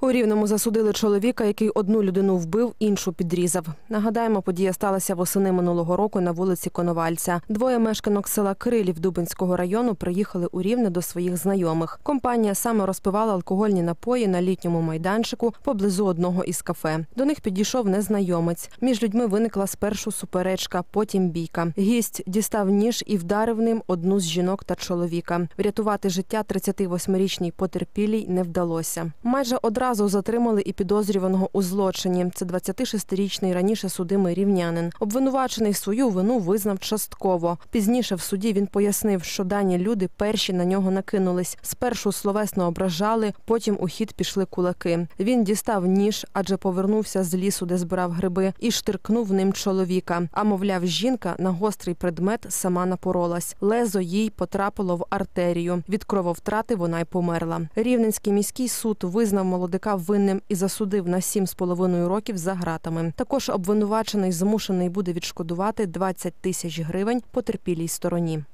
У Рівному засудили чоловіка, який одну людину вбив, іншу підрізав. Нагадаємо, подія сталася восени минулого року на вулиці Коновальця. Двоє мешканок села Крилів Дубинського району приїхали у Рівне до своїх знайомих. Компанія саме розпивала алкогольні напої на літньому майданчику поблизу одного із кафе. До них підійшов незнайомець. Між людьми виникла спершу суперечка, потім бійка. Гість дістав ніж і вдарив ним одну з жінок та чоловіка. Врятувати життя 38-річній потерпілій не вдалося. Майже одразу затримали і підозрюваного у злочині. Це 26-річний раніше судимий рівнянин. Обвинувачений свою вину визнав частково. Пізніше в суді він пояснив, що дані люди перші на нього накинулись. Спершу словесно ображали, потім у хід пішли кулаки. Він дістав ніж, адже повернувся з лісу, де збирав гриби, і штиркнув ним чоловіка. А мовляв, жінка на гострий предмет сама напоролась. Лезо їй потрапило в артерію. Від крововтрати вона й померла. Рівненський міський суд визнав молодика винним і засудив на 7,5 років за гратами. Також обвинувачений змушений буде відшкодувати 20 тисяч гривень потерпілій стороні.